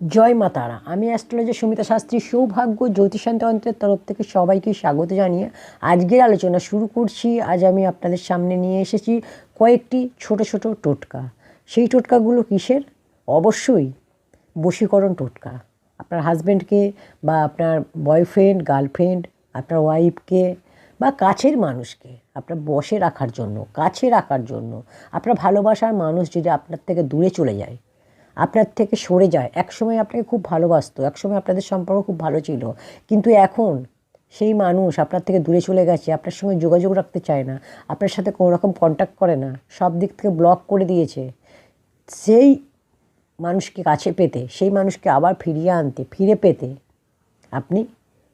জয় মা তারা। আমি অ্যাস্ট্রোলজি সুমিতা শাস্ত্রী, সৌভাগ্য জ্যোতিষান্ত অন্ত্রের তরফ থেকে সবাইকে স্বাগত জানিয়ে আজকের আলোচনা শুরু করছি। আজ আমি আপনাদের সামনে নিয়ে এসেছি কয়েকটি ছোট ছোট টোটকা। সেই টোটকাগুলো কিসের? অবশ্যই বশীকরণ টোটকা। আপনার হাজব্যান্ডকে বা আপনার বয়ফ্রেন্ড গার্লফ্রেন্ড আপনার ওয়াইফকে বা কাছের মানুষকে আপনার বসে রাখার জন্য, কাছে রাখার জন্য, আপনার ভালোবাসার মানুষ যদি আপনার থেকে দূরে চলে যায় আপনার থেকে সরে যায়। একসময় আপনাকে খুব ভালোবাসতো, একসময় আপনাদের সম্পর্ক খুব ভালো ছিল। কিন্তু এখন সেই মানুষ আপনার থেকে দূরে চলে গেছে, আপনার সঙ্গে যোগাযোগ রাখতে চায় না, আপনার সাথে কোনো রকম কন্ট্যাক্ট করে না, সব দিক থেকে ব্লক করে দিয়েছে। সেই মানুষকে কাছে পেতে, সেই মানুষকে আবার ফিরিয়ে আনতে, ফিরে পেতে আপনি,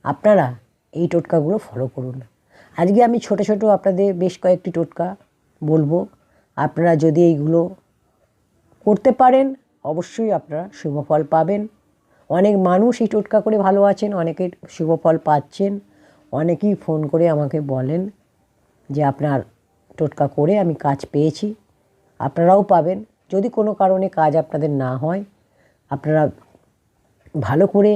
আপনারা এই টোটকাগুলো ফলো করুন। আজকে আমি ছোট ছোট আপনাদের বেশ কয়েকটি টোটকা বলব। আপনারা যদি এইগুলো করতে পারেন অবশ্যই আপনারা শুভফল পাবেন। অনেক মানুষ এই টোটকা করে ভালো আছেন, অনেকে শুভফল পাচ্ছেন। অনেকেই ফোন করে আমাকে বলেন যে আপনার টোটকা করে আমি কাজ পেয়েছি, আপনারাও পাবেন। যদি কোনো কারণে কাজ আপনাদের না হয়, আপনারা ভালো করে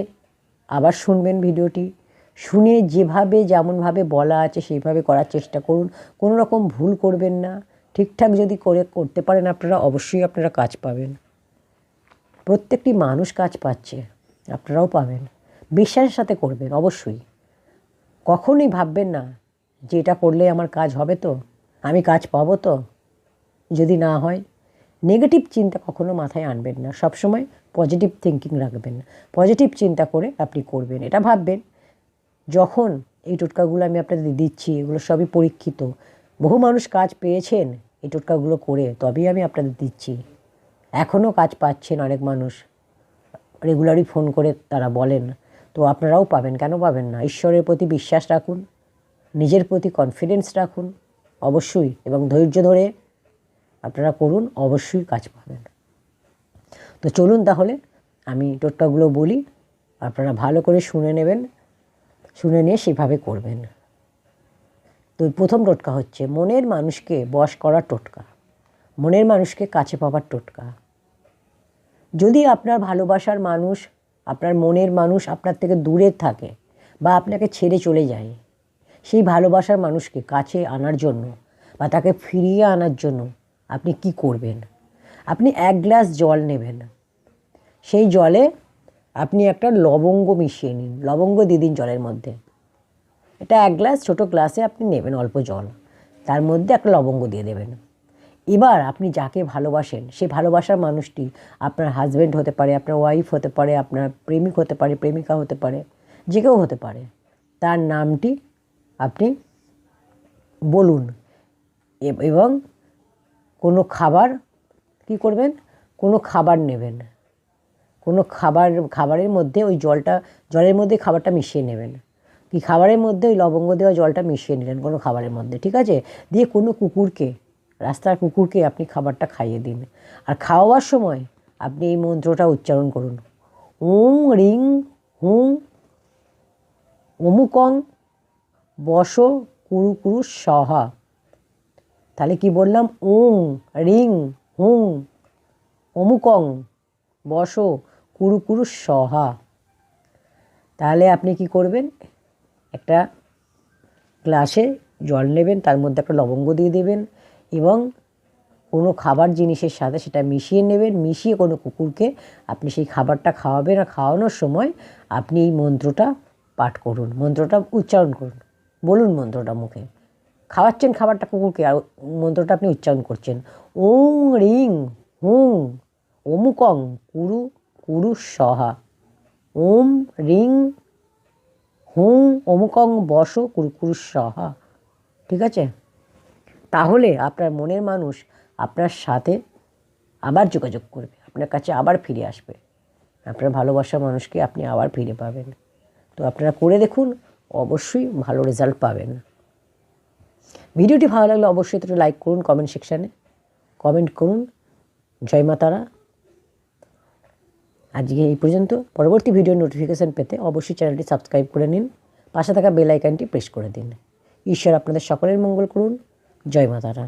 আবার শুনবেন ভিডিওটি। শুনে যেভাবে যেমনভাবে বলা আছে সেইভাবে করার চেষ্টা করুন। কোনো রকম ভুল করবেন না। ঠিকঠাক যদি করে, করতে পারেন আপনারা, অবশ্যই আপনারা কাজ পাবেন। প্রত্যেকটি মানুষ কাজ পাচ্ছে, আপনারাও পাবেন। বিশ্বাসের সাথে করবেন, অবশ্যই। কখনোই ভাববেন না যে এটা করলে আমার কাজ হবে তো, আমি কাজ পাবো তো। যদি না হয় নেগেটিভ চিন্তা কখনো মাথায় আনবেন না। সবসময় পজিটিভ থিঙ্কিং রাখবেন। পজিটিভ চিন্তা করে আপনি করবেন, এটা ভাববেন। যখন এই টোটকাগুলো আমি আপনাদের দিচ্ছি, এগুলো সবই পরীক্ষিত। বহু মানুষ কাজ পেয়েছেন এই টোটকাগুলো করে, তবেই আমি আপনাদের দিচ্ছি। এখনও কাজ পাচ্ছেন অনেক মানুষ। রেগুলারই ফোন করে তারা বলেন, তো আপনারাও পাবেন, কেন পাবেন না? ঈশ্বরের প্রতি বিশ্বাস রাখুন, নিজের প্রতি কনফিডেন্স রাখুন, অবশ্যই, এবং ধৈর্য ধরে আপনারা করুন, অবশ্যই কাজ পাবেন। তো চলুন তাহলে, আমি টোটকাগুলো বলি, আপনারা ভালো করে শুনে নেবেন, শুনে নিয়ে সেভাবে করবেন। তো প্রথম টোটকা হচ্ছে, মনের মানুষকে বশ করার টোটকা, মনের মানুষকে কাছে পাওয়ার টোটকা। যদি আপনার ভালোবাসার মানুষ, আপনার মনের মানুষ আপনার থেকে দূরে থাকে বা আপনাকে ছেড়ে চলে যায়, সেই ভালোবাসার মানুষকে কাছে আনার জন্য বা তাকে ফিরিয়ে আনার জন্য আপনি কি করবেন? আপনি এক গ্লাস জল নেবেন। সেই জলে আপনি একটা লবঙ্গ মিশিয়ে নিন, লবঙ্গ দিয়ে দিন জলের মধ্যে। এটা এক গ্লাস ছোটো গ্লাসে আপনি নেবেন অল্প জল। তার মধ্যে একটা লবঙ্গ দিয়ে দেবেন। এবার আপনি যাকে ভালোবাসেন, সে ভালোবাসার মানুষটি আপনার হাজব্যান্ড হতে পারে, আপনার ওয়াইফ হতে পারে, আপনার প্রেমিক হতে পারে, প্রেমিকা হতে পারে, যে কেউ হতে পারে। তার নামটি আপনি বলুন। এবং কোনো খাবার কি করবেন? কোনো খাবার নেবেন। কোনো খাবার, খাবারের মধ্যে ওই জলটা, জলের মধ্যে খাবারটা মিশিয়ে নেবেন। কি খাবারের মধ্যে ওই লবঙ্গ দেওয়া জলটা মিশিয়ে নিলেন কোনো খাবারের মধ্যে, ঠিক আছে? দিয়ে কোনো কুকুরকে রাস্তার কুকুরকে আপনি খাবারটা খাইয়ে দিন। আর খাওয়ার সময় আপনি এই মন্ত্রটা উচ্চারণ করুন। ওং রিং হুং অমুকং বস কুরু কুরু সহা। তাহলে কি বললাম? ওং রিং হুং অমুকং বস কুরু কুরু সহা। তাহলে আপনি কি করবেন? একটা গ্লাসে জল নেবেন, তার মধ্যে একটা লবঙ্গ দিয়ে দেবেন। এবং কোনো খাবার জিনিসের সাথে সেটা মিশিয়ে নেবেন, মিশিয়ে কোনো কুকুরকে আপনি সেই খাবারটা খাওয়াবেন আর খাওয়ানোর সময় আপনি এই মন্ত্রটা পাঠ করুন, মন্ত্রটা উচ্চারণ করুন। বলুন মন্ত্রটা মুখে। খাওয়াচ্ছেন খাবারটা কুকুরকে আর মন্ত্রটা আপনি উচ্চারণ করছেন। ওং রিং হুং অমুকং কুরু কুরু সহা। ওম রিং হুং অমুকং বস কুরু কুরু সহা। ঠিক আছে? তাহলে আপনার মনের মানুষ আপনার সাথে আবার যোগাযোগ করবে, আপনার কাছে আবার ফিরে আসবে। আপনার ভালোবাসার মানুষকে আপনি আবার ফিরে পাবেন। তো আপনারা করে দেখুন, অবশ্যই ভালো রেজাল্ট পাবেন। ভিডিওটি ভালো লাগলে অবশ্যই একটু লাইক করুন কমেন্ট সেকশানে কমেন্ট করুন, জয় মাতারা আজকে এই পর্যন্ত। পরবর্তী ভিডিও নোটিফিকেশান পেতে অবশ্যই চ্যানেলটি সাবস্ক্রাইব করে নিন। পাশে থাকা বেল আইকনটি প্রেস করে দিন। ঈশ্বর আপনাদের সকলের মঙ্গল করুন। জয় মা তারা